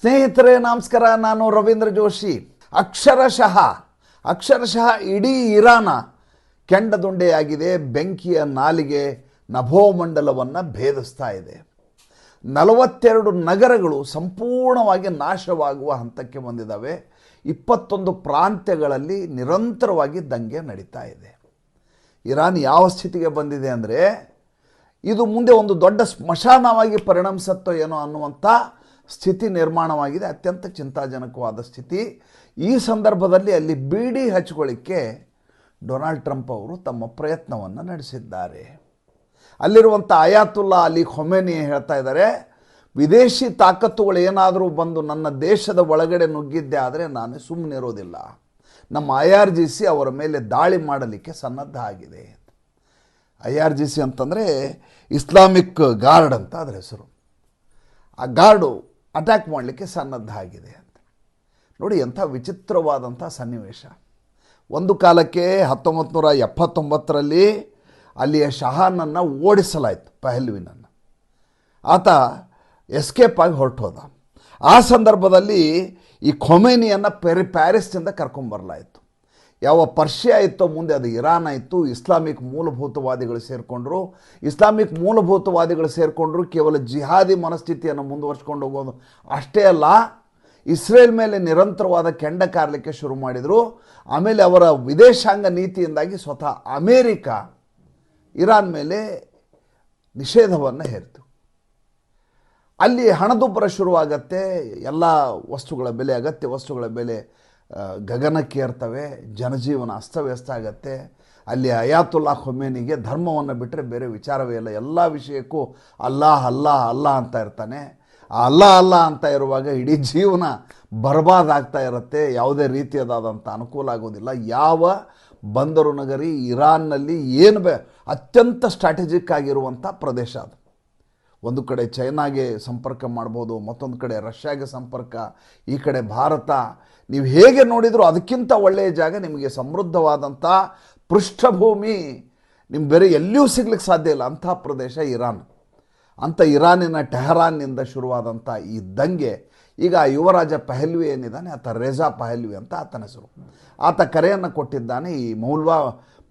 ಸ್ನೇಹಿತರೆ, ನಮಸ್ಕಾರ. ನಾನು ರವೀಂದ್ರ ಜೋಶಿ. ಅಕ್ಷರಶಃ ಅಕ್ಷರಶಃ ಇಡೀ ಇರಾನ ಕೆಂಡದುಂಡೆಯಾಗಿದೆ. ಬೆಂಕಿಯ ನಾಲಿಗೆ ನಭೋಮಂಡಲವನ್ನು ಭೇದಿಸ್ತಾ ಇದೆ. ನಲವತ್ತೆರಡು ನಗರಗಳು ಸಂಪೂರ್ಣವಾಗಿ ನಾಶವಾಗುವ ಹಂತಕ್ಕೆ ಬಂದಿದ್ದಾವೆ. ಇಪ್ಪತ್ತೊಂದು ಪ್ರಾಂತ್ಯಗಳಲ್ಲಿ ನಿರಂತರವಾಗಿ ದಂಗೆ ನಡೀತಾ ಇದೆ. ಇರಾನ್ ಯಾವ ಸ್ಥಿತಿಗೆ ಬಂದಿದೆ ಅಂದರೆ, ಇದು ಮುಂದೆ ಒಂದು ದೊಡ್ಡ ಸ್ಮಶಾನವಾಗಿ ಪರಿಣಮಿಸತ್ತೋ ಏನೋ ಅನ್ನುವಂಥ ಸ್ಥಿತಿ ನಿರ್ಮಾಣವಾಗಿದೆ, ಅತ್ಯಂತ ಚಿಂತಾಜನಕವಾದ ಸ್ಥಿತಿ. ಈ ಸಂದರ್ಭದಲ್ಲಿ ಅಲ್ಲಿ ಬೀಡಿ ಹಚ್ಕೊಳ್ಳಿಕ್ಕೆ ಡೊನಾಲ್ಡ್ ಟ್ರಂಪ್ ಅವರು ತಮ್ಮ ಪ್ರಯತ್ನವನ್ನು ನಡೆಸಿದ್ದಾರೆ. ಅಲ್ಲಿರುವಂಥ ಆಯಾತುಲ್ಲಾ ಅಲಿ ಖೊಮೇನಿ ಹೇಳ್ತಾ ಇದ್ದಾರೆ, ವಿದೇಶಿ ತಾಕತ್ತುಗಳು ಏನಾದರೂ ಬಂದು ನನ್ನ ದೇಶದ ಒಳಗಡೆ ನುಗ್ಗಿದ್ದೆ ಆದರೆ ನಾನು ಸುಮ್ಮನಿರೋದಿಲ್ಲ ನಮ್ಮ ಐ ಆರ್ ಜಿ ಸಿ ಅವರ ಮೇಲೆ ದಾಳಿ ಮಾಡಲಿಕ್ಕೆ ಸನ್ನದ್ಧ ಆಗಿದೆ. ಐ ಆರ್ ಜಿ ಸಿ ಅಂತಂದರೆ ಇಸ್ಲಾಮಿಕ್ ಗಾರ್ಡ್ ಅಂತ ಅದರ ಹೆಸರು. ಆ ಗಾರ್ಡು ಅಟ್ಯಾಕ್ ಮಾಡಲಿಕ್ಕೆ ಸನ್ನದ್ಧ ಆಗಿದೆ ಅಂತ. ನೋಡಿ, ಎಂಥ ವಿಚಿತ್ರವಾದಂಥ ಸನ್ನಿವೇಶ. ಒಂದು ಕಾಲಕ್ಕೆ ಹತ್ತೊಂಬತ್ತು ನೂರ ಎಪ್ಪತ್ತೊಂಬತ್ತರಲ್ಲಿ ಅಲ್ಲಿಯ ಶಹಾನನ್ನು ಓಡಿಸಲಾಯಿತು, ಪೆಹಲ್ವಿನನ್ನು. ಆತ ಎಸ್ಕೇಪ್ ಆಗಿ ಹೊರಟೋದ. ಆ ಸಂದರ್ಭದಲ್ಲಿ ಈ ಖೊಮೇನಿಯನ್ನು ಪೆರಿ, ಪ್ಯಾರಿಸ್ನಿಂದ ಕರ್ಕೊಂಬರಲಾಯಿತು. ಯಾವ ಪರ್ಷಿಯಾ ಇತ್ತೋ ಮುಂದೆ ಅದು ಇರಾನ್ ಆಯಿತು ಇಸ್ಲಾಮಿಕ್ ಮೂಲಭೂತವಾದಿಗಳು ಸೇರಿಕೊಂಡ್ರು. ಇಸ್ಲಾಮಿಕ್ ಮೂಲಭೂತವಾದಿಗಳು ಸೇರಿಕೊಂಡ್ರು, ಕೇವಲ ಜಿಹಾದಿ ಮನಸ್ಥಿತಿಯನ್ನು ಮುಂದುವರ್ಸ್ಕೊಂಡು ಹೋಗೋದು ಅಷ್ಟೇ ಅಲ್ಲ, ಇಸ್ರೇಲ್ ಮೇಲೆ ನಿರಂತರವಾದ ಕೆಂಡ ಕಾರಲಿಕ್ಕೆ ಶುರು ಮಾಡಿದರು. ಆಮೇಲೆ ಅವರ ವಿದೇಶಾಂಗ ನೀತಿಯಿಂದಾಗಿ ಸ್ವತಃ ಅಮೇರಿಕ ಇರಾನ್ ಮೇಲೆ ನಿಷೇಧವನ್ನು ಹೇರಿತು. ಅಲ್ಲಿ ಹಣದುಬ್ಬರ ಶುರುವಾಗತ್ತೆ, ಎಲ್ಲ ವಸ್ತುಗಳ ಬೆಲೆ, ಅಗತ್ಯ ವಸ್ತುಗಳ ಬೆಲೆ ಗಗನಕ್ಕೇರ್ತವೆ ಜನಜೀವನ ಅಸ್ತವ್ಯಸ್ತ ಆಗತ್ತೆ. ಅಲ್ಲಿ ಅಯಾತುಲ್ಲಾ ಖೊಮೇನಿಗೆ ಧರ್ಮವನ್ನು ಬಿಟ್ಟರೆ ಬೇರೆ ವಿಚಾರವೇ ಇಲ್ಲ. ಎಲ್ಲ ವಿಷಯಕ್ಕೂ ಅಲ್ಲಾಹ್ ಅಲ್ಲಾಹ್ ಅಲ್ಲಾ ಅಂತ ಇರ್ತಾನೆ. ಆ ಅಲ್ಲಾ ಅಲ್ಲ ಅಂತ ಇರುವಾಗ ಇಡೀ ಜೀವನ ಬರ್ಬಾದ್ ಆಗ್ತಾ ಇರುತ್ತೆ. ಯಾವುದೇ ರೀತಿಯದಾದಂಥ ಅನುಕೂಲ ಆಗೋದಿಲ್ಲ. ಯಾವ ಬಂದರು ನಗರಿ ಇರಾನ್ನಲ್ಲಿ ಏನು ಬೆ ಅತ್ಯಂತ ಸ್ಟ್ರಾಟಜಿಕ್ ಆಗಿರುವಂಥ ಪ್ರದೇಶ ಅದು. ಒಂದು ಕಡೆ ಚೈನಾಗೆ ಸಂಪರ್ಕ ಮಾಡ್ಬೋದು, ಮತ್ತೊಂದು ಕಡೆ ರಷ್ಯಾಗೆ ಸಂಪರ್ಕ, ಈ ಕಡೆ ಭಾರತ. ನೀವು ಹೇಗೆ ನೋಡಿದರೂ ಅದಕ್ಕಿಂತ ಒಳ್ಳೆಯ ಜಾಗ ನಿಮಗೆ ಸಮೃದ್ಧವಾದಂಥ ಪೃಷ್ಠಭೂಮಿ. ನಿಮ್ಮ ಬೇರೆ ಎಲ್ಲಿಯೂ ಸಿಗ್ಲಿಕ್ಕೆ ಸಾಧ್ಯ ಇಲ್ಲ. ಅಂಥ ಪ್ರದೇಶ ಇರಾನ್. ಅಂಥ ಇರಾನಿನ ಟೆಹರಾನ್ನಿಂದ ಶುರುವಾದಂಥ ಈ ದಂಗೆ. ಈಗ ಯುವರಾಜ ಪಹಲ್ವಿ ಏನಿದ್ದಾನೆ, ಆತ ರೇಜಾ ಪಹಲ್ವಿ ಅಂತ ಆತನ ಹೆಸರು. ಆತ ಕರೆಯನ್ನು ಕೊಟ್ಟಿದ್ದಾನೆ ಈ ಮೌಲ್ವಾ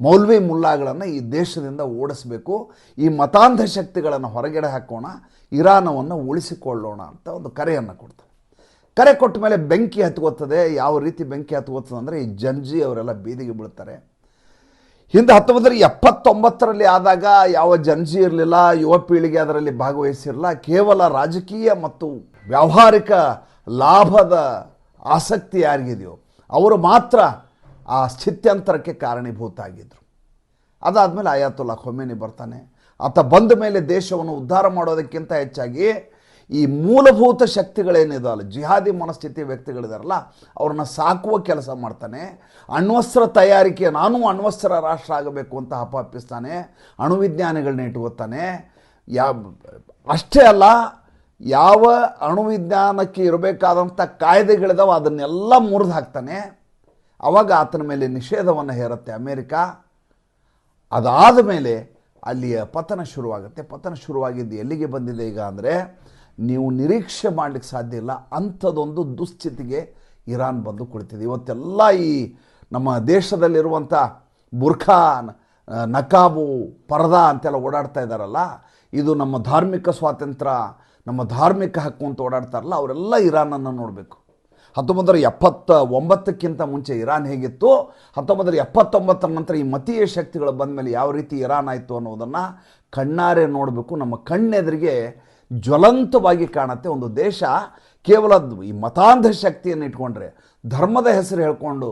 ಮೌಲ್ವಿ ಮುಲ್ಲಾಗಳನ್ನು ಈ ದೇಶದಿಂದ ಓಡಿಸಬೇಕು, ಈ ಮತಾಂಧ ಶಕ್ತಿಗಳನ್ನು ಹೊರಗಡೆ ಹಾಕೋಣ, ಇರಾನವನ್ನು ಉಳಿಸಿಕೊಳ್ಳೋಣ ಅಂತ ಒಂದು ಕರೆಯನ್ನು ಕೊಡ್ತಾರೆ. ಕರೆ ಕೊಟ್ಟ ಮೇಲೆ ಬೆಂಕಿ ಹತ್ಕೋತದೆ. ಯಾವ ರೀತಿ ಬೆಂಕಿ ಹತ್ಕೋತದೆ ಅಂದರೆ ಈ ಜಂಜಿ ಅವರೆಲ್ಲ ಬೀದಿಗೆ ಬೀಳ್ತಾರೆ. ಹಿಂದೆ ಹತ್ತೊಂಬತ್ತರ ಎಪ್ಪತ್ತೊಂಬತ್ತರಲ್ಲಿ ಆದಾಗ ಯಾವ ಜನ್ಜಿ ಇರಲಿಲ್ಲ, ಯುವ ಪೀಳಿಗೆ ಅದರಲ್ಲಿ ಭಾಗವಹಿಸಿರಲಿಲ್ಲ. ಕೇವಲ ರಾಜಕೀಯ ಮತ್ತು ವ್ಯಾವಹಾರಿಕ ಲಾಭದ ಆಸಕ್ತಿ ಯಾರಿಗಿದೆಯೋ, ಅವರು ಮಾತ್ರ ಆ ಸ್ಥಿತ್ಯಂತರಕ್ಕೆ ಕಾರಣೀಭೂತ ಆಗಿದ್ದರು ಅದಾದಮೇಲೆ ಆಯಾತುಲ್ಲಾ ಖೊಮೇನಿ ಬರ್ತಾನೆ. ಆತ ಬಂದ ಮೇಲೆ ದೇಶವನ್ನು ಉದ್ಧಾರ ಮಾಡೋದಕ್ಕಿಂತ ಹೆಚ್ಚಾಗಿ ಈ ಮೂಲಭೂತ ಶಕ್ತಿಗಳೇನಿದಾವಲ್ಲ ಜಿಹಾದಿ ಮನಸ್ಥಿತಿ ವ್ಯಕ್ತಿಗಳಿದಾರಲ್ಲ, ಅವ್ರನ್ನ ಸಾಕುವ ಕೆಲಸ ಮಾಡ್ತಾನೆ. ಅಣ್ವಸ್ತ್ರ ತಯಾರಿಕೆ, ನಾನು ಅಣ್ವಸ್ತ್ರ ರಾಷ್ಟ್ರ ಆಗಬೇಕು ಅಂತ ಹಪಾಪಿಸ್ತಾನೆ ಅಣುವಿಜ್ಞಾನಿಗಳನ್ನ ಇಟ್ಕೋತಾನೆ ಯಾ, ಅಷ್ಟೇ ಅಲ್ಲ, ಯಾವ ಅಣುವಿಜ್ಞಾನಕ್ಕೆ ಇರಬೇಕಾದಂಥ ಕಾಯ್ದೆಗಳಿದಾವೆ ಅದನ್ನೆಲ್ಲ ಮುರಿದು ಹಾಕ್ತಾನೆ. ಅವಾಗ ಆತನ ಮೇಲೆ ನಿಷೇಧವನ್ನು ಹೇರುತ್ತೆ ಅಮೇರಿಕಾ. ಅದಾದ ಮೇಲೆ ಅಲ್ಲಿಯ ಪತನ ಶುರುವಾಗುತ್ತೆ. ಪತನ ಶುರುವಾಗಿದ್ದು ಎಲ್ಲಿಗೆ ಬಂದಿದೆ ಈಗ ಅಂದರೆ, ನೀವು ನಿರೀಕ್ಷೆ ಮಾಡಲಿಕ್ಕೆ ಸಾಧ್ಯ ಇಲ್ಲ. ಅಂಥದ್ದೊಂದು ದುಸ್ಥಿತಿಗೆ ಇರಾನ್ ಬಂದು ಕುಳಿತಿದೆ. ಇವತ್ತೆಲ್ಲ ಈ ನಮ್ಮ ದೇಶದಲ್ಲಿರುವಂಥ ಬುರ್ಖಾ, ನಕಾಬು, ಪರದಾ ಅಂತೆಲ್ಲ ಓಡಾಡ್ತಾ ಇದ್ದಾರಲ್ಲ, ಇದು ನಮ್ಮ ಧಾರ್ಮಿಕ ಸ್ವಾತಂತ್ರ್ಯ, ನಮ್ಮ ಧಾರ್ಮಿಕ ಹಕ್ಕು ಅಂತ ಓಡಾಡ್ತಾರಲ್ಲ, ಅವರೆಲ್ಲ ಇರಾನನ್ನು ನೋಡಬೇಕು. ಹತ್ತೊಂಬತ್ತರ ಎಪ್ಪತ್ತ ಒಂಬತ್ತಕ್ಕಿಂತ ಮುಂಚೆ ಇರಾನ್ ಹೇಗಿತ್ತು? ಹತ್ತೊಂಬತ್ತರ ಎಪ್ಪತ್ತೊಂಬತ್ತರ ನಂತರ ಈ ಮತೀಯ ಶಕ್ತಿಗಳು ಬಂದ ಮೇಲೆ ಯಾವ ರೀತಿ ಇರಾನ್ ಆಯಿತು ಅನ್ನೋದನ್ನು ಕಣ್ಣಾರೆ ನೋಡಬೇಕು. ನಮ್ಮ ಕಣ್ಣೆದುರಿಗೆ ಜ್ವಲಂತವಾಗಿ ಕಾಣುತ್ತೆ ಒಂದು ದೇಶ. ಕೇವಲ ಈ ಮತಾಂಧ ಶಕ್ತಿಯನ್ನು ಇಟ್ಕೊಂಡ್ರೆ, ಧರ್ಮದ ಹೆಸರು ಹೇಳ್ಕೊಂಡು,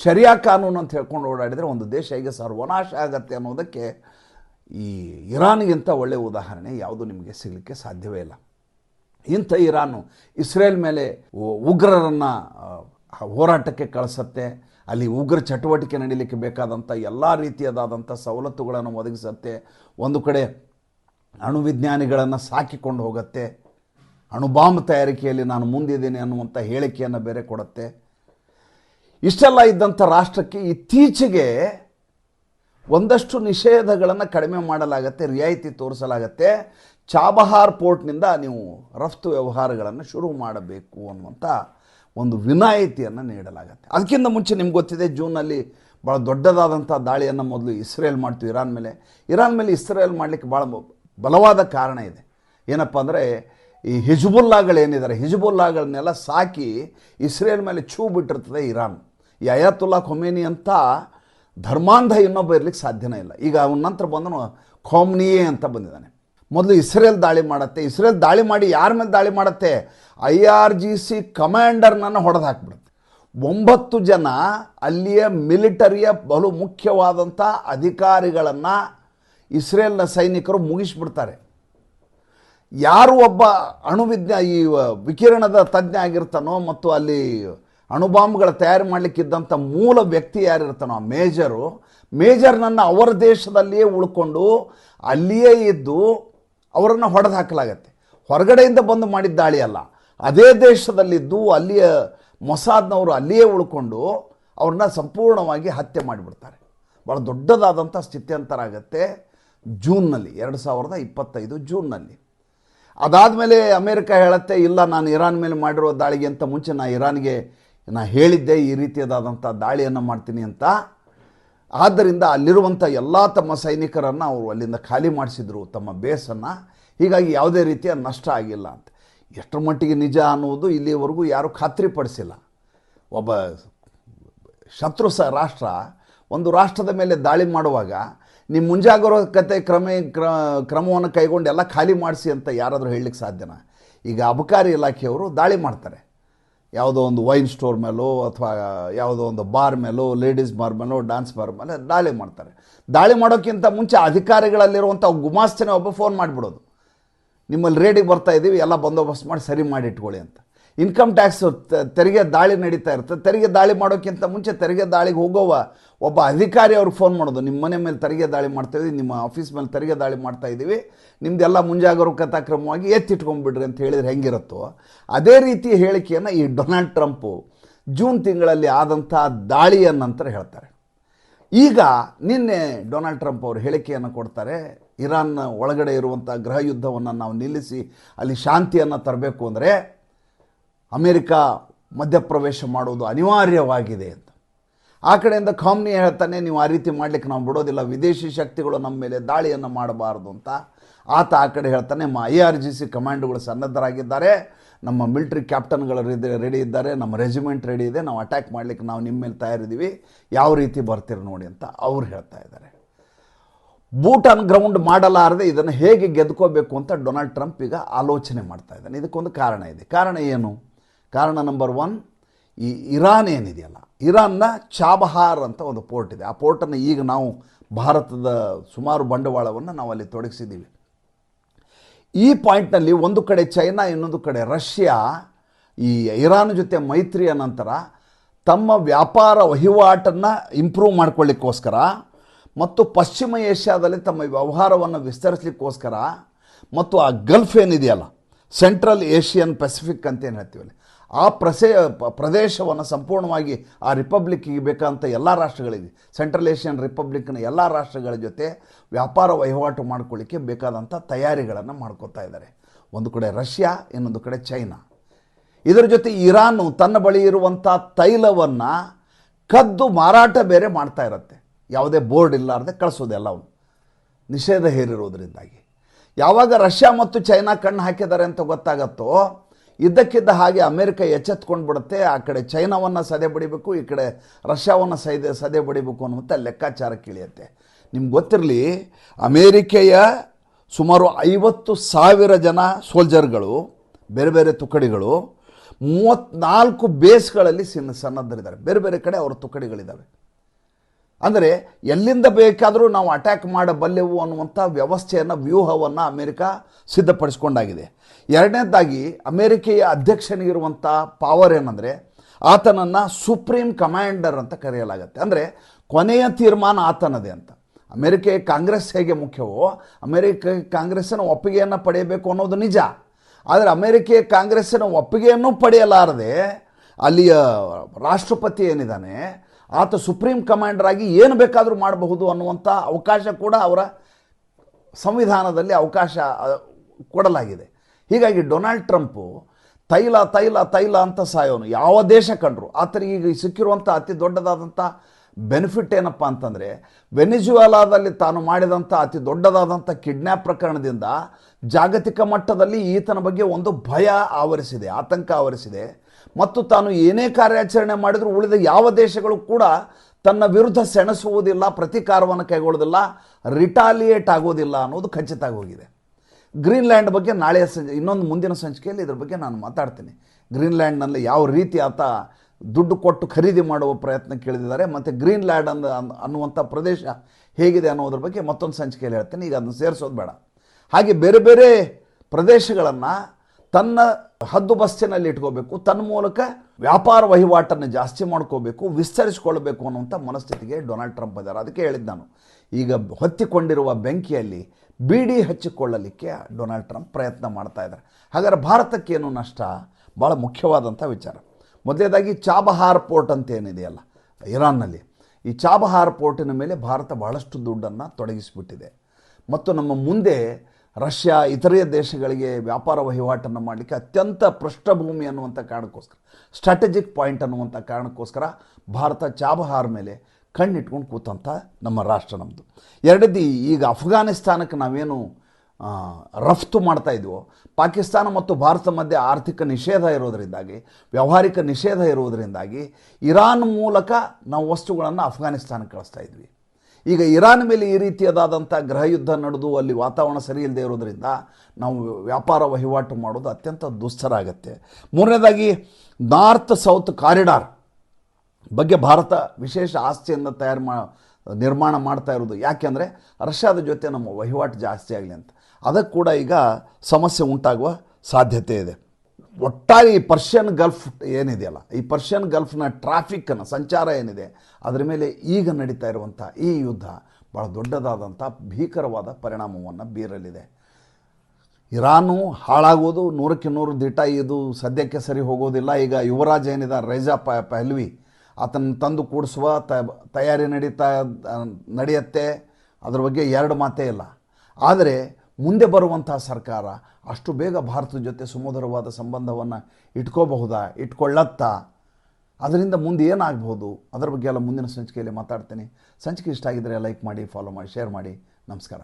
ಶರಿಯಾ ಕಾನೂನು ಅಂತ ಹೇಳ್ಕೊಂಡು ಓಡಾಡಿದರೆ ಒಂದು ದೇಶ ಹೇಗೆ ಸರ್ವನಾಶ ಆಗತ್ತೆ ಅನ್ನೋದಕ್ಕೆ ಈ ಇರಾನ್ಗಿಂತ ಒಳ್ಳೆಯ ಉದಾಹರಣೆ ಯಾವುದು ನಿಮಗೆ ಸಿಗಲಿಕ್ಕೆ ಸಾಧ್ಯವೇ ಇಲ್ಲ. ಇಂಥ ಇರಾನು ಇಸ್ರೇಲ್ ಮೇಲೆ ಉಗ್ರರನ್ನು ಹೋರಾಟಕ್ಕೆ ಕಳಿಸತ್ತೆ. ಅಲ್ಲಿ ಉಗ್ರ ಚಟುವಟಿಕೆ ನಡೀಲಿಕ್ಕೆ ಬೇಕಾದಂಥ ಎಲ್ಲ ರೀತಿಯದಾದಂಥ ಸವಲತ್ತುಗಳನ್ನು ಒದಗಿಸತ್ತೆ. ಒಂದು ಕಡೆ ಅಣು ವಿಜ್ಞಾನಿಗಳನ್ನು ಸಾಕಿಕೊಂಡು ಹೋಗುತ್ತೆ. ಅಣುಬಾಂಬ್ ತಯಾರಿಕೆಯಲ್ಲಿ ನಾನು ಮುಂದಿದ್ದೇನೆ ಅನ್ನುವಂಥ ಹೇಳಿಕೆಯನ್ನು ಬೇರೆ ಕೊಡುತ್ತೆ. ಇಷ್ಟೆಲ್ಲ ಇದ್ದಂಥ ರಾಷ್ಟ್ರಕ್ಕೆ ಇತ್ತೀಚೆಗೆ ಒಂದಷ್ಟು ನಿಷೇಧಗಳನ್ನು ಕಡಿಮೆ ಮಾಡಲಾಗತ್ತೆ, ರಿಯಾಯಿತಿ ತೋರಿಸಲಾಗತ್ತೆ. ಚಾಬಹಾರ್ ಪೋರ್ಟ್ನಿಂದ ನೀವು ರಫ್ತು ವ್ಯವಹಾರಗಳನ್ನು ಶುರು ಮಾಡಬೇಕು ಅನ್ನುವಂಥ ಒಂದು ವಿನಾಯಿತಿಯನ್ನು ನೀಡಲಾಗುತ್ತೆ. ಅದಕ್ಕಿಂತ ಮುಂಚೆ ನಿಮ್ಗೆ ಗೊತ್ತಿದೆ ಜೂನಲ್ಲಿ ಭಾಳ ದೊಡ್ಡದಾದಂಥ ದಾಳಿಯನ್ನು ಮೊದಲು ಇಸ್ರೇಲ್ ಮಾಡ್ತೀವಿ ಇರಾನ್ ಮೇಲೆ. ಇರಾನ್ ಮೇಲೆ ಇಸ್ರೇಲ್ ಮಾಡಲಿಕ್ಕೆ ಭಾಳ ಬಲವಾದ ಕಾರಣ ಇದೆ. ಏನಪ್ಪ ಅಂದರೆ, ಈ ಹಿಜ್ಬುಲ್ಲಾಗಳೇನಿದ್ದಾರೆ ಹಿಜ್ಬುಲ್ಲಾಗಳನ್ನೆಲ್ಲ ಸಾಕಿ ಇಸ್ರೇಲ್ ಮೇಲೆ ಛೂ ಬಿಟ್ಟಿರ್ತದೆ ಇರಾನ್. ಈ ಅಯಾತುಲ್ಲಾ ಖೊಮೇನಿ ಅಂತ ಧರ್ಮಾಂಧ ಇನ್ನೊಬ್ಬ ಇರ್ಲಿಕ್ಕೆ ಸಾಧ್ಯನೇ ಇಲ್ಲ. ಈಗ ಅವನ ನಂತರ ಬಂದನು ಖೋಮ್ನಿಯೇ ಅಂತ ಬಂದಿದ್ದಾನೆ. ಮೊದಲು ಇಸ್ರೇಲ್ ದಾಳಿ ಮಾಡುತ್ತೆ. ಇಸ್ರೇಲ್ ದಾಳಿ ಮಾಡಿ ಯಾರ ಮೇಲೆ ದಾಳಿ ಮಾಡುತ್ತೆ? ಐ ಆರ್ ಜಿ ಸಿ ಕಮಾಂಡರ್ನನ್ನು ಹೊಡೆದು ಹಾಕ್ಬಿಡುತ್ತೆ ಒಂಬತ್ತು ಜನ ಅಲ್ಲಿಯ ಮಿಲಿಟರಿಯ ಬಲು ಮುಖ್ಯವಾದಂಥ ಅಧಿಕಾರಿಗಳನ್ನು ಇಸ್ರೇಲ್ನ ಸೈನಿಕರು ಮುಗಿಸ್ಬಿಡ್ತಾರೆ. ಯಾರು ಒಬ್ಬ ಅಣುವಿಜ್ಞ ಈ ವಿಕಿರಣದ ತಜ್ಞ ಆಗಿರ್ತಾನೋ ಮತ್ತು ಅಲ್ಲಿ ಅಣುಬಾಂಬ್ಗಳ ತಯಾರು ಮಾಡಲಿಕ್ಕಿದ್ದಂಥ ಮೂಲ ವ್ಯಕ್ತಿ ಯಾರಿರ್ತಾನೋ, ಆ ಮೇಜರು, ಮೇಜರ್ನನ್ನು ಅವರ ದೇಶದಲ್ಲಿಯೇ ಉಳ್ಕೊಂಡು ಅಲ್ಲಿಯೇ ಇದ್ದು ಅವರನ್ನು ಹೊಡೆದು ಹಾಕಲಾಗತ್ತೆ. ಹೊರಗಡೆಯಿಂದ ಬಂದು ಮಾಡಿದ ದಾಳಿ ಅಲ್ಲ. ಅದೇ ದೇಶದಲ್ಲಿದ್ದು ಅಲ್ಲಿಯ ಮೊಸಾದ್ನವರು ಅಲ್ಲಿಯೇ ಉಳ್ಕೊಂಡು ಅವ್ರನ್ನ ಸಂಪೂರ್ಣವಾಗಿ ಹತ್ಯೆ ಮಾಡಿಬಿಡ್ತಾರೆ. ಭಾಳ ದೊಡ್ಡದಾದಂಥ ಸ್ಥಿತ್ಯಂತರ ಆಗುತ್ತೆ ಜೂನ್ನಲ್ಲಿ, ಎರಡು ಸಾವಿರದ ಇಪ್ಪತ್ತೈದು ಜೂನ್ನಲ್ಲಿ. ಅದಾದಮೇಲೆ ಅಮೇರಿಕ ಹೇಳುತ್ತೆ, ಇಲ್ಲ, ನಾನು ಇರಾನ್ ಮೇಲೆ ಮಾಡಿರೋ ದಾಳಿಗೆ ಅಂತ ಮುಂಚೆ ನಾನು ಇರಾನ್ಗೆ ನಾನು ಹೇಳಿದ್ದೆ ಈ ರೀತಿಯಾದಂಥ ದಾಳಿಯನ್ನು ಮಾಡ್ತೀನಿ ಅಂತ. ಆದ್ದರಿಂದ ಅಲ್ಲಿರುವಂಥ ಎಲ್ಲ ತಮ್ಮ ಸೈನಿಕರನ್ನು ಅವರು ಅಲ್ಲಿಂದ ಖಾಲಿ ಮಾಡಿಸಿದರು, ತಮ್ಮ ಬೇಸನ್ನು. ಹೀಗಾಗಿ ಯಾವುದೇ ರೀತಿಯ ನಷ್ಟ ಆಗಿಲ್ಲ ಅಂತ. ಎಷ್ಟರ ಮಟ್ಟಿಗೆ ನಿಜ ಅನ್ನುವುದು ಇಲ್ಲಿವರೆಗೂ ಯಾರೂ ಖಾತ್ರಿಪಡಿಸಿಲ್ಲ ಒಬ್ಬ ಶತ್ರು ಸ ರಾಷ್ಟ್ರ, ಒಂದು ರಾಷ್ಟ್ರದ ಮೇಲೆ ದಾಳಿ ಮಾಡುವಾಗ ನಿಮ್ಮ ಮುಂಜಾಗರೂಕತೆ ಕ್ರಮ ಕ್ರ, ಕ್ರಮವನ್ನು ಕೈಗೊಂಡು ಎಲ್ಲ ಖಾಲಿ ಮಾಡಿಸಿ ಅಂತ ಯಾರಾದರೂ ಹೇಳಲಿಕ್ಕೆ ಸಾಧ್ಯನಾ? ಈಗ ಅಬಕಾರಿ ಇಲಾಖೆಯವರು ದಾಳಿ ಮಾಡ್ತಾರೆ. ಯಾವುದೋ ಒಂದು ವೈನ್ ಸ್ಟೋರ್ ಮೇಲೋ ಅಥವಾ ಯಾವುದೋ ಒಂದು ಬಾರ್ ಮೇಲೋ ಲೇಡೀಸ್ ಬಾರ್ ಮೇಲೋ ಡ್ಯಾನ್ಸ್ ಬಾರ್ ಮೇಲೆ ದಾಳಿ ಮಾಡ್ತಾರೆ. ದಾಳಿ ಮಾಡೋಕ್ಕಿಂತ ಮುಂಚೆ ಅಧಿಕಾರಿಗಳಲ್ಲಿರುವಂಥ ಗುಮಾಸ್ತನೇ ಒಬ್ಬ ಫೋನ್ ಮಾಡಿಬಿಡೋದು. ನಿಮ್ಮಲ್ಲಿ ರೇಡಿಗೆ ಬರ್ತಾ ಇದ್ದೀವಿ ಎಲ್ಲ ಬಂದೋಬಸ್ತ್ ಮಾಡಿ ಸರಿ ಮಾಡಿ ಇಟ್ಕೊಳ್ಳಿ ಅಂತ. ಇನ್ಕಮ್ ಟ್ಯಾಕ್ಸ್ ತೆರಿಗೆ ದಾಳಿ ನಡೀತಾ ಇರ್ತದೆ ತೆರಿಗೆ ದಾಳಿ ಮಾಡೋಕ್ಕಿಂತ ಮುಂಚೆ ತೆರಿಗೆ ದಾಳಿಗೆ ಹೋಗೋವ ಒಬ್ಬ ಅಧಿಕಾರಿ ಅವ್ರಿಗೆ ಫೋನ್ ಮಾಡೋದು. ನಿಮ್ಮ ಮನೆ ಮೇಲೆ ತೆರಿಗೆ ದಾಳಿ ಮಾಡ್ತಾ ಇದ್ದೀವಿ, ನಿಮ್ಮ ಆಫೀಸ್ ಮೇಲೆ ತೆರಿಗೆ ದಾಳಿ ಮಾಡ್ತಾ ಇದ್ದೀವಿ. ನಿಮ್ದೆಲ್ಲ ಮುಂಜಾಗರೂಕತಾ ಕ್ರಮವಾಗಿ ಎತ್ತಿಟ್ಕೊಂಡ್ಬಿಡ್ರಿ ಅಂತ ಹೇಳಿದ್ರೆ ಹೆಂಗಿರುತ್ತೋ ಅದೇ ರೀತಿ ಹೇಳಿಕೆಯನ್ನು ಈ ಡೊನಾಲ್ಡ್ ಟ್ರಂಪು ಜೂನ್ ತಿಂಗಳಲ್ಲಿ ಆದಂಥ ದಾಳಿಯ ನಂತರ ಹೇಳ್ತಾರೆ. ಈಗ ನಿನ್ನೆ ಡೊನಾಲ್ಡ್ ಟ್ರಂಪ್ ಅವರು ಹೇಳಿಕೆಯನ್ನು ಕೊಡ್ತಾರೆ. ಇರಾನ್ನ ಒಳಗಡೆ ಇರುವಂಥ ಗೃಹ ಯುದ್ಧವನ್ನು ನಾವು ನಿಲ್ಲಿಸಿ ಅಲ್ಲಿ ಶಾಂತಿಯನ್ನು ತರಬೇಕು ಅಂದರೆ ಅಮೇರಿಕ ಮಧ್ಯಪ್ರವೇಶ ಮಾಡೋದು ಅನಿವಾರ್ಯವಾಗಿದೆ ಅಂತ. ಆ ಕಡೆಯಿಂದ ಖಾಮ್ನಿ ಹೇಳ್ತಾನೆ, ನೀವು ಆ ರೀತಿ ಮಾಡಲಿಕ್ಕೆ ನಾವು ಬಿಡೋದಿಲ್ಲ. ವಿದೇಶಿ ಶಕ್ತಿಗಳು ನಮ್ಮ ಮೇಲೆ ದಾಳಿಯನ್ನು ಮಾಡಬಾರ್ದು ಅಂತ. ಆತ ಆ ಕಡೆ ಹೇಳ್ತಾನೆ, ನಮ್ಮ ಐ ಆರ್ ಜಿ ಸಿ ಕಮಾಂಡ್ಗಳು ಸನ್ನದ್ಧರಾಗಿದ್ದಾರೆ. ನಮ್ಮ ಮಿಲ್ಟ್ರಿ ಕ್ಯಾಪ್ಟನ್ಗಳು ರೆಡಿ ಇದ್ದಾರೆ. ನಮ್ಮ ರೆಜಿಮೆಂಟ್ ರೆಡಿ ಇದೆ. ನಾವು ಅಟ್ಯಾಕ್ ಮಾಡಲಿಕ್ಕೆ ನಾವು ನಿಮ್ಮ ಮೇಲೆ ತಯಾರಿದ್ದೀವಿ. ಯಾವ ರೀತಿ ಬರ್ತೀರಿ ನೋಡಿ ಅಂತ ಅವ್ರು ಹೇಳ್ತಾ ಇದ್ದಾರೆ. ಬೂಟ್ ಆನ್ ಗ್ರೌಂಡ್ ಮಾಡಲಾರದೆ ಇದನ್ನು ಹೇಗೆ ಗೆದ್ಕೋಬೇಕು ಅಂತ ಡೊನಾಲ್ಡ್ ಟ್ರಂಪ್ ಈಗ ಆಲೋಚನೆ ಮಾಡ್ತಾ ಇದ್ದಾನೆ. ಇದಕ್ಕೊಂದು ಕಾರಣ ಇದೆ. ಕಾರಣ ಏನು? ಕಾರಣ ನಂಬರ್ ಒನ್ ಈ ಇರಾನ್ ಏನಿದೆಯಲ್ಲ, ಇರಾನ್ನ ಚಾಬಹಾರ್ ಅಂತ ಒಂದು ಪೋರ್ಟ್ ಇದೆ. ಆ ಪೋರ್ಟನ್ನು ಈಗ ನಾವು ಭಾರತದ ಸುಮಾರು ಬಂಡವಾಳವನ್ನು ನಾವು ಅಲ್ಲಿ ತೊಡಗಿಸಿದ್ದೀವಿ. ಈ ಪಾಯಿಂಟ್ನಲ್ಲಿ ಒಂದು ಕಡೆ ಚೈನಾ, ಇನ್ನೊಂದು ಕಡೆ ರಷ್ಯಾ, ಈ ಇರಾನ್ ಜೊತೆ ಮೈತ್ರಿಯ ನಂತರ ತಮ್ಮ ವ್ಯಾಪಾರ ವಹಿವಾಟನ್ನು ಇಂಪ್ರೂವ್ ಮಾಡ್ಕೊಳ್ಳಿಕ್ಕೋಸ್ಕರ ಮತ್ತು ಪಶ್ಚಿಮ ಏಷ್ಯಾದಲ್ಲಿ ತಮ್ಮ ವ್ಯವಹಾರವನ್ನು ವಿಸ್ತರಿಸಲಿಕ್ಕೋಸ್ಕರ ಮತ್ತು ಆ ಗಲ್ಫ್ ಏನಿದೆಯಲ್ಲ ಸೆಂಟ್ರಲ್ ಏಷಿಯನ್ ಪೆಸಿಫಿಕ್ ಅಂತ ಏನು ಹೇಳ್ತೀವಲ್ಲಿ ಆ ಪ್ರಸೇ ಪ್ರದೇಶವನ್ನು ಸಂಪೂರ್ಣವಾಗಿ ಆ ರಿಪಬ್ಲಿಕ್ಕಿಗೆ ಬೇಕಾದಂಥ ಎಲ್ಲ ರಾಷ್ಟ್ರಗಳಿಗೆ, ಸೆಂಟ್ರಲ್ ಏಷ್ಯನ್ ರಿಪಬ್ಲಿಕ್ನ ಎಲ್ಲ ರಾಷ್ಟ್ರಗಳ ಜೊತೆ ವ್ಯಾಪಾರ ವಹಿವಾಟು ಮಾಡ್ಕೊಳ್ಳಿಕ್ಕೆ ಬೇಕಾದಂಥ ತಯಾರಿಗಳನ್ನು ಮಾಡ್ಕೋತಾ ಇದ್ದಾರೆ. ಒಂದು ಕಡೆ ರಷ್ಯಾ, ಇನ್ನೊಂದು ಕಡೆ ಚೈನಾ. ಇದರ ಜೊತೆ ಇರಾನು ತನ್ನ ಬಳಿ ಇರುವಂಥ ತೈಲವನ್ನು ಕದ್ದು ಮಾರಾಟ ಬೇರೆ ಮಾಡ್ತಾ ಇರುತ್ತೆ. ಯಾವುದೇ ಬೋರ್ಡ್ ಇಲ್ಲಾರ್ದೆ ಕಳಿಸೋದೆಲ್ಲವನ್ನು ನಿಷೇಧ ಹೇರಿರೋದ್ರಿಂದಾಗಿ. ಯಾವಾಗ ರಷ್ಯಾ ಮತ್ತು ಚೈನಾ ಕಣ್ಣು ಹಾಕಿದ್ದಾರೆ ಅಂತ ಗೊತ್ತಾಗತ್ತೋ ಇದ್ದಕ್ಕಿದ್ದ ಹಾಗೆ ಅಮೆರಿಕ ಎಚ್ಚೆತ್ಕೊಂಡು ಬಿಡುತ್ತೆ, ಆ ಕಡೆ ಚೈನಾವನ್ನು ಸದೆ ಬಡಿಬೇಕು, ಈ ಕಡೆ ರಷ್ಯಾವನ್ನು ಸದೆ ಸದೆ ಬಡಿಬೇಕು ಅನ್ನುವಂಥ ಲೆಕ್ಕಾಚಾರ ಇಳಿಯುತ್ತೆ ನಿಮ್ಗೆ ಗೊತ್ತಿರಲಿ, ಅಮೇರಿಕೆಯ ಸುಮಾರು ಐವತ್ತು ಸಾವಿರ ಜನ ಸೋಲ್ಜರ್ಗಳು, ಬೇರೆ ಬೇರೆ ತುಕಡಿಗಳು ಮೂವತ್ತ್ನಾಲ್ಕು ಬೇಸ್ಗಳಲ್ಲಿ ಸಿನ್ನ ಸನ್ನದ್ಧರಿದ್ದಾರೆ. ಬೇರೆ ಬೇರೆ ಕಡೆ ಅವರ ತುಕಡಿಗಳಿದ್ದಾವೆ. ಅಂದರೆ ಎಲ್ಲಿಂದ ಬೇಕಾದರೂ ನಾವು ಅಟ್ಯಾಕ್ ಮಾಡಬಲ್ಲೆವು ಅನ್ನುವಂಥ ವ್ಯವಸ್ಥೆಯನ್ನು, ವ್ಯೂಹವನ್ನು ಅಮೆರಿಕ ಸಿದ್ಧಪಡಿಸ್ಕೊಂಡಾಗಿದೆ. ಎರಡನೇದಾಗಿ ಅಮೆರಿಕೆಯ ಅಧ್ಯಕ್ಷನಿಗಿರುವಂಥ ಪವರ್ ಏನಂದರೆ ಆತನನ್ನು ಸುಪ್ರೀಂ ಕಮಾಂಡರ್ ಅಂತ ಕರೆಯಲಾಗುತ್ತೆ. ಅಂದರೆ ಕೊನೆಯ ತೀರ್ಮಾನ ಆತನದೇ ಅಂತ. ಅಮೆರಿಕೆ ಕಾಂಗ್ರೆಸ್ ಹೇಗೆ ಮುಖ್ಯವೋ, ಅಮೆರಿಕ ಕಾಂಗ್ರೆಸ್ಸಿನ ಒಪ್ಪಿಗೆಯನ್ನು ಪಡೆಯಬೇಕು ಅನ್ನೋದು ನಿಜ. ಆದರೆ ಅಮೆರಿಕೆಯ ಕಾಂಗ್ರೆಸ್ಸಿನ ಒಪ್ಪಿಗೆಯನ್ನು ಪಡೆಯಲಾರದೆ ಅಲ್ಲಿಯ ರಾಷ್ಟ್ರಪತಿ ಏನಿದ್ದಾನೆ ಆತ ಸುಪ್ರೀಂ ಕಮಾಂಡರ್ ಆಗಿ ಏನು ಬೇಕಾದರೂ ಮಾಡಬಹುದು ಅನ್ನುವಂಥ ಅವಕಾಶ ಕೂಡ ಅವರ ಸಂವಿಧಾನದಲ್ಲಿ ಅವಕಾಶ ಕೊಡಲಾಗಿದೆ. ಹೀಗಾಗಿ ಡೊನಾಲ್ಡ್ ಟ್ರಂಪು, ತೈಲ ತೈಲ ತೈಲ ಅಂತ ಸಾಯೋನು, ಯಾವ ದೇಶ ಕಂಡ್ರು ಆತರಿಗೆ ಈಗ ಸಿಕ್ಕಿರುವಂಥ ಅತಿ ದೊಡ್ಡದಾದಂಥ ಬೆನಿಫಿಟ್ ಏನಪ್ಪ ಅಂತಂದರೆ, ವೆನಿಜುವೆಲಾದಲ್ಲಿ ತಾನು ಮಾಡಿದಂಥ ಅತಿ ದೊಡ್ಡದಾದಂಥ ಕಿಡ್ನ್ಯಾಪ್ ಪ್ರಕರಣದಿಂದ ಜಾಗತಿಕ ಮಟ್ಟದಲ್ಲಿ ಈತನ ಬಗ್ಗೆ ಒಂದು ಭಯ ಆವರಿಸಿದೆ, ಆತಂಕ ಆವರಿಸಿದೆ. ಮತ್ತು ತಾನು ಏನೇ ಕಾರ್ಯಾಚರಣೆ ಮಾಡಿದರೂ ಉಳಿದ ಯಾವ ದೇಶಗಳು ಕೂಡ ತನ್ನ ವಿರುದ್ಧ ಸೆಣಸುವುದಿಲ್ಲ, ಪ್ರತೀಕಾರವನ್ನು ಕೈಗೊಳ್ಳೋದಿಲ್ಲ ರಿಟಾಲಿಯೇಟ್ ಆಗೋದಿಲ್ಲ ಅನ್ನೋದು ಖಚಿತ ಹೋಗಿದೆ. ಗ್ರೀನ್ಲ್ಯಾಂಡ್ ಬಗ್ಗೆ ನಾಳೆಯ ಸಂಜೆ, ಇನ್ನೊಂದು ಮುಂದಿನ ಸಂಚಿಕೆಯಲ್ಲಿ ಇದ್ರ ಬಗ್ಗೆ ನಾನು ಮಾತಾಡ್ತೀನಿ. ಗ್ರೀನ್ಲ್ಯಾಂಡ್ನಲ್ಲಿ ಯಾವ ರೀತಿ ಆತ ದುಡ್ಡು ಕೊಟ್ಟು ಖರೀದಿ ಮಾಡುವ ಪ್ರಯತ್ನ ಕೇಳಿದ್ದಾರೆ, ಮತ್ತು ಗ್ರೀನ್ಲ್ಯಾಂಡ್ ಅಂದ ಅನ್- ಅನ್ನುವಂಥ ಪ್ರದೇಶ ಹೇಗಿದೆ ಅನ್ನೋದ್ರ ಬಗ್ಗೆ ಮತ್ತೊಂದು ಸಂಚಿಕೆಯಲ್ಲಿ ಹೇಳ್ತೀನಿ. ಈಗ ಅದನ್ನು ಸೇರಿಸೋದು ಬೇಡ. ಹಾಗೆ ಬೇರೆ ಬೇರೆ ಪ್ರದೇಶಗಳನ್ನು ತನ್ನ ಹದ್ದು ಬಸ್ತಿನಲ್ಲಿ ಇಟ್ಕೋಬೇಕು ತನ್ನ ಮೂಲಕ ವ್ಯಾಪಾರ ವಹಿವಾಟನ್ನು ಜಾಸ್ತಿ ಮಾಡ್ಕೋಬೇಕು, ವಿಸ್ತರಿಸಿಕೊಳ್ಬೇಕು ಅನ್ನುವಂಥ ಮನಸ್ಥಿತಿಗೆ ಡೊನಾಲ್ಡ್ ಟ್ರಂಪ್ ಇದ್ದಾರೆ. ಅದಕ್ಕೆ ಹೇಳಿದ್ದು ನಾನು. ಈಗ ಹೊತ್ತಿಕೊಂಡಿರುವ ಬೆಂಕಿಯಲ್ಲಿ ಬೀಡಿ ಹಚ್ಚಿಕೊಳ್ಳಲಿಕ್ಕೆ ಡೊನಾಲ್ಡ್ ಟ್ರಂಪ್ ಪ್ರಯತ್ನ ಮಾಡ್ತಾ ಇದ್ದಾರೆ. ಹಾಗಾದ್ರೆ ಭಾರತಕ್ಕೇನು ನಷ್ಟ? ಭಾಳ ಮುಖ್ಯವಾದಂಥ ವಿಚಾರ. ಮೊದಲೇದಾಗಿ ಚಾಬಹಾರ್ ಪೋರ್ಟ್ ಅಂತ ಏನಿದೆಯಲ್ಲ, ಇರಾನ್ನಲ್ಲಿ. ಈ ಚಾಬಹಾರ್ ಪೋರ್ಟಿನ ಮೇಲೆ ಭಾರತ ಬಹಳಷ್ಟು ದುಡ್ಡನ್ನು ತೊಡಗಿಸಿಬಿಟ್ಟಿದೆ. ಮತ್ತು ನಮ್ಮ ಮುಂದೆ ರಷ್ಯಾ, ಇತರೆ ದೇಶಗಳಿಗೆ ವ್ಯಾಪಾರ ವಹಿವಾಟನ್ನು ಮಾಡಲಿಕ್ಕೆ ಅತ್ಯಂತ ಪೃಷ್ಠಭೂಮಿ ಅನ್ನುವಂಥ ಕಾರಣಕ್ಕೋಸ್ಕರ ಸ್ಟ್ರಾಟಜಿಕ್ ಪಾಯಿಂಟ್ ಅನ್ನುವಂಥ ಕಾರಣಕ್ಕೋಸ್ಕರ ಭಾರತ ಚಾಬಹಾರ್ ಮೇಲೆ ಕಣ್ಣಿಟ್ಕೊಂಡು ಕೂತಂಥ ನಮ್ಮ ರಾಷ್ಟ್ರ ನಮ್ಮದು ಎರಡದಿ ಈಗ ಅಫ್ಘಾನಿಸ್ತಾನಕ್ಕೆ ನಾವೇನು ರಫ್ತು ಮಾಡ್ತಾ ಇದ್ವೋ, ಪಾಕಿಸ್ತಾನ ಮತ್ತು ಭಾರತ ಮಧ್ಯೆ ಆರ್ಥಿಕ ನಿಷೇಧ ಇರೋದರಿಂದಾಗಿ, ವ್ಯಾವಹಾರಿಕ ನಿಷೇಧ ಇರೋದರಿಂದಾಗಿ, ಇರಾನ್ ಮೂಲಕ ನಾವು ವಸ್ತುಗಳನ್ನು ಅಫ್ಘಾನಿಸ್ತಾನಕ್ಕೆ ಕಳಿಸ್ತಾ ಇದ್ವಿ. ಈಗ ಇರಾನ್ ಮೇಲೆ ಈ ರೀತಿಯಾದಂಥ ಗೃಹ ಯುದ್ಧ ನಡೆದು ಅಲ್ಲಿ ವಾತಾವರಣ ಸರಿ ಇಲ್ಲದೆ ಇರೋದ್ರಿಂದ ನಾವು ವ್ಯಾಪಾರ ವಹಿವಾಟು ಮಾಡೋದು ಅತ್ಯಂತ ದುಸ್ತರ ಆಗುತ್ತೆ. ಮೂರನೇದಾಗಿ, ನಾರ್ತ್ ಸೌತ್ ಕಾರಿಡಾರ್ ಬಗ್ಗೆ ಭಾರತ ವಿಶೇಷ ಆಸ್ತಿಯನ್ನು ತಯಾರು ಮಾ, ನಿರ್ಮಾಣ ಮಾಡ್ತಾ ಇರೋದು. ಯಾಕೆಂದರೆ ರಷ್ಯಾದ ಜೊತೆ ನಮ್ಮ ವಹಿವಾಟು ಜಾಸ್ತಿ ಆಗಲಿ ಅಂತ. ಅದಕ್ಕೆ ಕೂಡ ಈಗ ಸಮಸ್ಯೆ ಉಂಟಾಗುವ ಸಾಧ್ಯತೆ ಇದೆ. ಒಟ್ಟಾಗಿ ಈ ಪರ್ಷಿಯನ್ ಗಲ್ಫ್ ಏನಿದೆಯಲ್ಲ, ಈ ಪರ್ಷಿಯನ್ ಗಲ್ಫ್ನ ಟ್ರಾಫಿಕ್ಕನ್ನು ಸಂಚಾರ ಏನಿದೆ, ಅದರ ಮೇಲೆ ಈಗ ನಡೀತಾ ಇರುವಂಥ ಈ ಯುದ್ಧ ಭಾಳ ದೊಡ್ಡದಾದಂಥ ಭೀಕರವಾದ ಪರಿಣಾಮವನ್ನು ಬೀರಲಿದೆ. ಇರಾನು ಹಾಳಾಗೋದು, ನೂರಕ್ಕೆ ನೂರು ದಿಟ ಇದು ಸದ್ಯಕ್ಕೆ ಸರಿ ಹೋಗೋದಿಲ್ಲ. ಈಗ ಯುವರಾಜ ಏನಿದೆ ರೈಜಾ ಪ ಪಹಲ್ವಿ ಆತನ ತಂದು ಕೂಡಿಸುವ ತಯಾರಿ ನಡೀತಾ, ನಡೆಯುತ್ತೆ. ಅದ್ರ ಬಗ್ಗೆ ಎರಡು ಮಾತೇ ಇಲ್ಲ. ಆದರೆ ಮುಂದೆ ಬರುವಂತಹ ಸರ್ಕಾರ ಅಷ್ಟು ಬೇಗ ಭಾರತದ ಜೊತೆ ಸುಮಧುರವಾದ ಸಂಬಂಧವನ್ನು ಇಟ್ಕೋಬಹುದಾ? ಇಟ್ಕೊಳ್ಳತ್ತಾ? ಅದರಿಂದ ಮುಂದೆ ಏನಾಗ್ಬೋದು ಅದರ ಬಗ್ಗೆ ಎಲ್ಲ ಮುಂದಿನ ಸಂಚಿಕೆಯಲ್ಲಿ ಮಾತಾಡ್ತೀನಿ. ಸಂಚಿಕೆ ಇಷ್ಟ ಆಗಿದ್ದರೆ ಲೈಕ್ ಮಾಡಿ ಫಾಲೋ ಮಾಡಿ ಶೇರ್ ಮಾಡಿ. ನಮಸ್ಕಾರ.